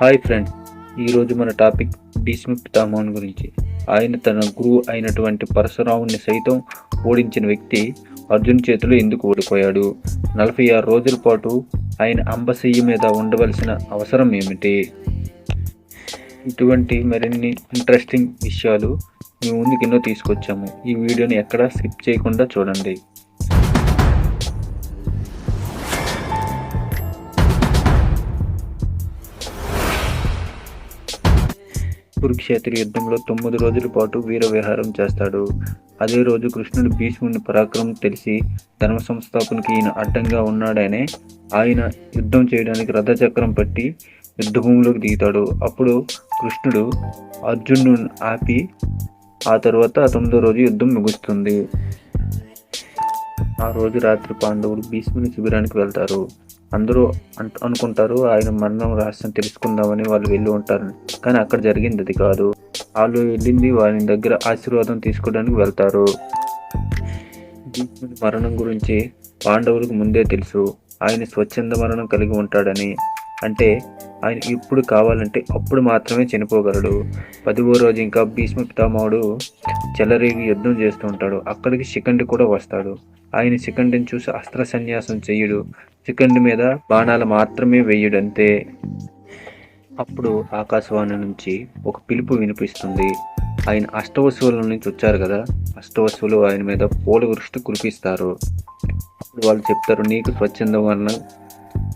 Hi friends ఈరోజు మన topic Bhishma పితామహుని గురించి. ఆయన తన గురువు అయినటువంటి పరశురాముని సైతం ఓడించిన వ్యక్తి అర్జున్ చేతిలో ఎందుకు ఓడిపోయాడు? నలభై ఆరు రోజుల పాటు ఆయన అంబశయ్య మీద ఉండవలసిన అవసరం ఏమిటి? ఇటువంటి మరిన్ని ఇంట్రెస్టింగ్ విషయాలు మీ ముందుకు ఎన్నో తీసుకొచ్చాము. ఈ వీడియోని ఎక్కడా స్కిప్ చేయకుండా చూడండి. కురుక్షేత్ర యుద్ధంలో తొమ్మిది రోజుల పాటు వీర విహారం చేస్తాడు. అదే రోజు కృష్ణుడు భీష్ముని పరాక్రమం తెలిసి ధర్మ సంస్థాపనకి ఈయన అడ్డంగా ఉన్నాడనే ఆయన యుద్ధం చేయడానికి రథచక్రం పట్టి యుద్ధభూమిలోకి దిగుతాడు. అప్పుడు కృష్ణుడు అర్జునుడు ఆపి ఆ తర్వాత తొమ్మిదో రోజు యుద్ధం ముగుస్తుంది. ఆ రోజు రాత్రి పాండవులు భీష్ముని శిబిరానికి వెళ్తారు. అందరూ అంట- అనుకుంటారు ఆయన మరణం రహస్యం తెలుసుకుందామని వాళ్ళు వెళ్ళి ఉంటారు కానీ అక్కడ జరిగింది అది కాదు. వాళ్ళు వెళ్ళింది వారి దగ్గర ఆశీర్వాదం తీసుకోవడానికి వెళ్తారు. భీష్ముని మరణం గురించి పాండవులకు ముందే తెలుసు. ఆయన స్వచ్ఛంద మరణం కలిగి ఉంటాడని. అంటే ఆయన ఇప్పుడు కావాలంటే అప్పుడు మాత్రమే చనిపోగలడు. పదివో రోజు ఇంకా భీష్మ పితామహుడు చెలరేగి యుద్ధం చేస్తూ ఉంటాడు. అక్కడికి శిఖండి కూడా వస్తాడు. ఆయన శిఖండిని చూసి అస్త్ర సన్యాసం చెయ్యడు శిఖండి మీద బాణాలు మాత్రమే వేయడంతే. అప్పుడు ఆకాశవాణి నుంచి ఒక పిలుపు వినిపిస్తుంది. ఆయన అష్టవశువుల నుంచి వచ్చారు కదా? అష్టవశువులు ఆయన మీద పూల వృష్టి కురిపిస్తారు. వాళ్ళు చెప్తారు నీకు స్వచ్ఛందం వలన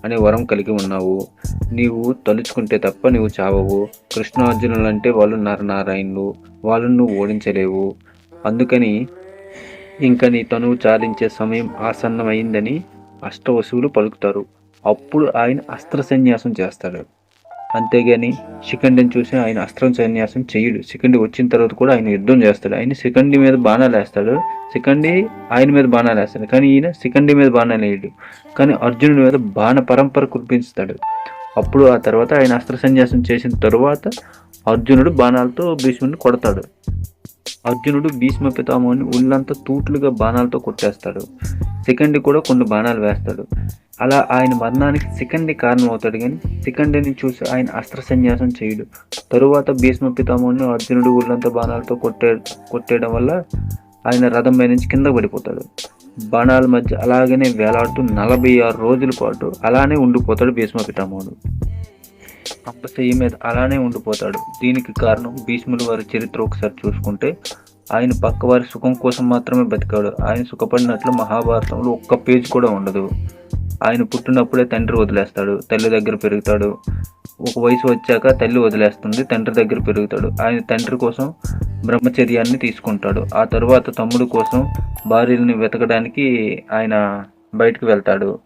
అనే వరం కలిగి ఉన్నావు. నీవు తలుచుకుంటే తప్ప నీవు చావవు. కృష్ణార్జునులు అంటే వాళ్ళు నరనారాయణులు వాళ్ళను నువ్వు ఓడించలేవు. అందుకని ఇంకా నీ తనువు చాలించే సమయం ఆసన్నమైందని అష్టవశువులు పలుకుతారు. అప్పుడు ఆయన అస్త్ర సన్యాసం చేస్తాడు. అంతేగాని శిఖండిని చూసి ఆయన అస్త్రం సన్యాసం చేయడు. శిఖండి వచ్చిన తర్వాత కూడా ఆయన యుద్ధం చేస్తాడు. ఆయన శిఖండి మీద బాణాలు వేస్తాడు. శిఖండి ఆయన మీద బాణాలు వేస్తాడు. కానీ ఈయన శిఖండి మీద బాణాలు వేయడు. కానీ అర్జునుడి మీద బాణ పరంపర కురిపించుతాడు అప్పుడు ఆ తర్వాత ఆయన అస్త్ర సన్యాసం చేసిన తర్వాత అర్జునుడు బాణాలతో భీష్ముడిని కొడతాడు. అర్జునుడు భీష్మ పితామహుని ఉళ్ళంతా తూట్లుగా బాణాలతో కొట్టేస్తాడు. సెకండ్ కూడా కొన్ని బాణాలు వేస్తాడు. అలా ఆయన మరణానికి శిఖండి కారణం అవుతాడు కానీ శిఖండిని చూసి ఆయన అస్త్ర సన్యాసం చేయడు. తరువాత భీష్మ పితామహుని అర్జునుడు ఉళ్ళంతా బాణాలతో కొట్టే కొట్టేయడం వల్ల ఆయన రథం పై నుంచి కింద పడిపోతాడు. బాణాల మధ్య అలాగనే వేలాడుతూ నలభై ఆరు రోజుల పాటు అలానే ఉండిపోతాడు భీష్మ పితామహుడు. అంబశయ్య మీద అలానే ఉండిపోతాడు. దీనికి కారణం భీష్ములు వారి చరిత్ర ఒకసారి చూసుకుంటే ఆయన పక్క వారి సుఖం కోసం మాత్రమే బతికాడు. ఆయన సుఖపడినట్లు మహాభారతంలో ఒక్క పేజ్ కూడా ఉండదు. ఆయన పుట్టినప్పుడే తండ్రి వదిలేస్తాడు. తల్లి దగ్గర పెరుగుతాడు. ఒక వయసు వచ్చాక తల్లి వదిలేస్తుంది. తండ్రి దగ్గర పెరుగుతాడు. ఆయన తండ్రి కోసం బ్రహ్మచర్యాన్ని తీసుకుంటాడు. ఆ తర్వాత తమ్ముడు కోసం భార్యలను వెతకడానికి ఆయన బయటకు వెళ్తాడు.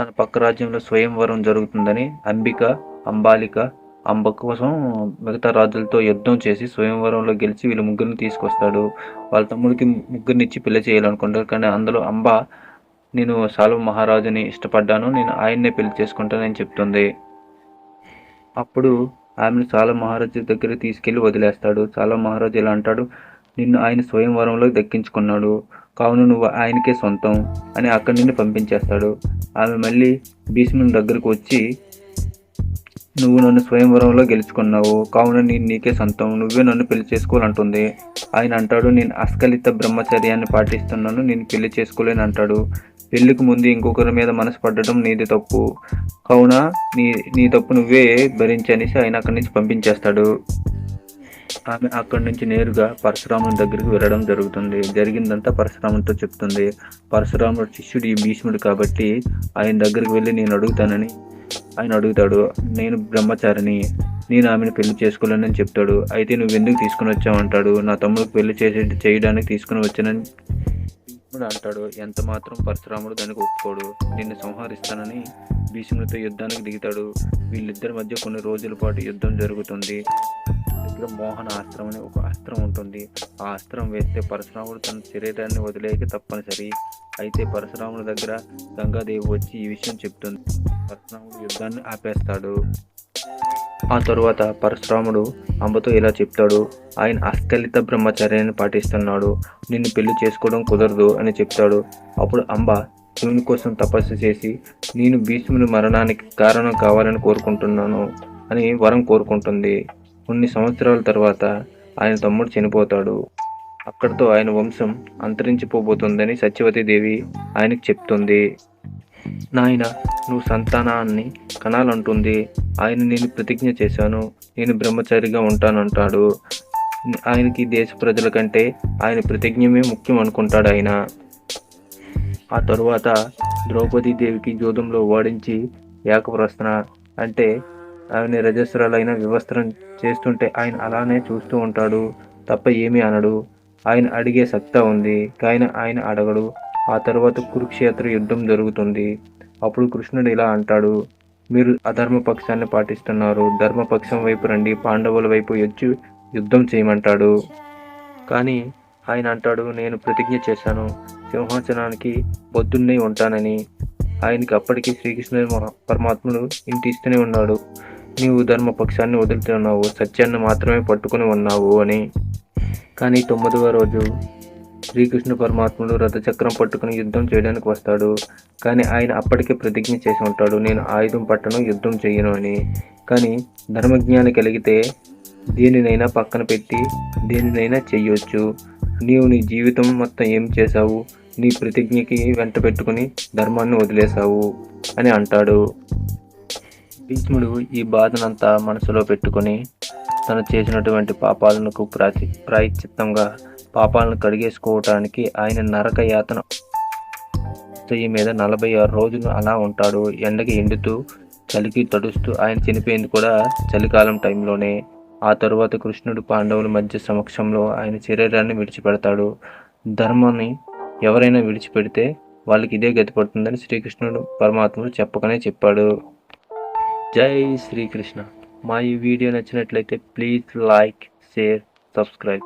తన పక్క రాజ్యంలో స్వయంవరం జరుగుతుందని అంబిక అంబాలిక అంబ కోసం మిగతా రాజులతో యుద్ధం చేసి స్వయంవరంలో గెలిచి వీళ్ళు ముగ్గురిని తీసుకొస్తాడు. వాళ్ళ తమ్ముడికి ముగ్గురిని ఇచ్చి పెళ్ళి చేయాలనుకుంటారు. కానీ అందులో అంబ నేను సాల్వ మహారాజుని ఇష్టపడ్డాను. నేను ఆయన్నే పెళ్ళి చేసుకుంటానని చెప్తుంది. అప్పుడు ఆమెను సాల మహారాజు దగ్గర తీసుకెళ్ళి వదిలేస్తాడు. సాల మహారాజు ఇలా అంటాడు నిన్ను ఆయన స్వయంవరంలో దక్కించుకున్నాడు. కావున నువ్వు ఆయనకే సొంతం అని అక్కడి నుండి పంపించేస్తాడు. ఆమె మళ్ళీ భీష్ముని దగ్గరకు వచ్చి నువ్వు నన్ను స్వయంవరంలో గెలుచుకున్నావు. కావున నేను నీకే సొంతం. నువ్వే నన్ను పెళ్ళి చేసుకోవాలంటుంది. ఆయన అంటాడు నేను అస్కలిత బ్రహ్మచర్యాన్ని పాటిస్తున్నాను. నేను పెళ్ళి చేసుకోలేను అంటాడు. పెళ్ళికి ముందు ఇంకొకరి మీద మనసు పడడం నీది తప్పు. కావున నీ నీ తప్పు నువ్వే భరించనేసి ఆయన అక్కడి నుంచి పంపించేస్తాడు. ఆమె అక్కడి నుంచి నేరుగా పరశురాముని దగ్గరికి వెళ్ళడం జరుగుతుంది. జరిగిందంతా పరశురామునితో చెప్తుంది. పరశురాముడు శిష్యుడు ఈ భీష్ముడు కాబట్టి ఆయన దగ్గరికి వెళ్ళి నేను అడుగుతానని ఆయన అడుగుతాడు నేను బ్రహ్మచారిని నేను ఆమెను పెళ్ళి చేసుకోలేనని చెప్తాడు. అయితే నువ్వు ఎందుకు తీసుకుని వచ్చావు? అంటాడు. నా తమ్ముడికి పెళ్ళి చేసే చేయడానికి తీసుకుని వచ్చానని భీష్ముడు అంటాడు. ఎంత మాత్రం పరశురాముడు దానికి ఒప్పుకోడు. నిన్ను సంహరిస్తానని భీష్ముడితో యుద్ధానికి దిగుతాడు. వీళ్ళిద్దరి మధ్య కొన్ని రోజుల పాటు యుద్ధం జరుగుతుంది. దగ్గర మోహన అస్త్రం అనే ఒక అస్త్రం ఉంటుంది. ఆ అస్త్రం వేస్తే పరశురాముడు తన శరీరాన్ని వదిలేక తప్పనిసరి. అయితే పరశురాముడి దగ్గర గంగాదేవి వచ్చి ఈ విషయం చెప్తుంది. పరశురాముడు యుద్ధాన్ని ఆపేస్తాడు. ఆ తరువాత పరశురాముడు అంబతో ఇలా చెప్తాడు. ఆయన అస్కలిత బ్రహ్మచర్యాన్ని పాటిస్తున్నాడు. నిన్ను పెళ్ళి చేసుకోవడం కుదరదు అని చెప్తాడు. అప్పుడు అంబ శివుని కోసం తపస్సు చేసి నేను భీష్ముని మరణానికి కారణం కావాలని కోరుకుంటున్నాను అని వరం కోరుకుంటుంది. కొన్ని సంవత్సరాల తర్వాత ఆయన తమ్ముడు చనిపోతాడు. అక్కడితో ఆయన వంశం అంతరించిపోబోతుందని సత్యవతీదేవి ఆయనకు చెప్తుంది. నాయన నువ్వు సంతానాన్ని కనాలంటుంది. ఆయన నేను ప్రతిజ్ఞ చేశాను. నేను బ్రహ్మచారిగా ఉంటానంటాడు. ఆయనకి దేశ ప్రజల కంటే ఆయన ప్రతిజ్ఞమే ముఖ్యం అనుకుంటాడు ఆయన. ఆ తరువాత ద్రౌపదీదేవికి దేవికి జూదంలో ఓడించి ఏకప్రశ్న అంటే ఆమె రజస్రాలైన వివస్త్రం చేస్తుంటే ఆయన అలానే చూస్తూ ఉంటాడు. తప్ప ఏమీ అనడు. ఆయన అడిగే సత్తా ఉంది. కానీ ఆయన అడగడు. ఆ తర్వాత కురుక్షేత్ర యుద్ధం జరుగుతుంది. అప్పుడు కృష్ణుడు ఇలా అంటాడు. మీరు అధర్మపక్షాన్ని పాటిస్తున్నారు. ధర్మపక్షం వైపు రండి. పాండవుల వైపు వచ్చి యుద్ధం చేయమంటాడు. కానీ ఆయన అంటాడు నేను ప్రతిజ్ఞ చేశాను. సింహాసనానికి పొద్దున్నే ఉంటానని. ఆయనకి అప్పటికి శ్రీకృష్ణ మహా- పరమాత్ముడు ఇంటి ఇస్తూనే ఉన్నాడు. నీవు ధర్మపక్షాన్ని వదులుతున్నావు సత్యాన్ని మాత్రమే పట్టుకుని ఉన్నావు అని. కానీ తొమ్మిదవ రోజు శ్రీకృష్ణ పరమాత్ముడు రథచక్రం పట్టుకుని యుద్ధం చేయడానికి వస్తాడు. కానీ ఆయన అప్పటికే ప్రతిజ్ఞ చేసి ఉంటాడు నేను ఆయుధం పట్టను యుద్ధం చేయను అని. కానీ ధర్మజ్ఞాని కలిగితే దేనినైనా పక్కన పెట్టి దేనినైనా చెయ్యొచ్చు. నీవు నీ జీవితం మొత్తం ఏం చేశావు? నీ ప్రతిజ్ఞకి వెంట పెట్టుకుని ధర్మాన్ని వదిలేశావు అని అంటాడు. భీష్ముడు ఈ బాధనంతా మనసులో పెట్టుకొని తను చేసినటువంటి పాపాలకు ప్రాచి ప్రాయశ్చిత్తంగా పాపాలను కడిగేసుకోవటానికి ఆయన నరక యాతన చెయ్యి మీద నలభై ఆరు రోజులు అలా ఉంటాడు. ఎండకి ఎండుతూ చలికి తడుస్తూ ఆయన చనిపోయింది కూడా చలికాలం టైంలోనే. ఆ తరువాత కృష్ణుడు పాండవుల మధ్య సమక్షంలో ఆయన శరీరాన్ని విడిచిపెడతాడు. ధర్మాన్ని ఎవరైనా విడిచిపెడితే వాళ్ళకి ఇదే గతి పడుతుందని శ్రీకృష్ణుడు పరమాత్ముడు చెప్పకనే చెప్పాడు. జై శ్రీకృష్ణ. మా ఈ వీడియో నచ్చినట్లయితే ప్లీజ్ లైక్ షేర్ సబ్స్క్రైబ్.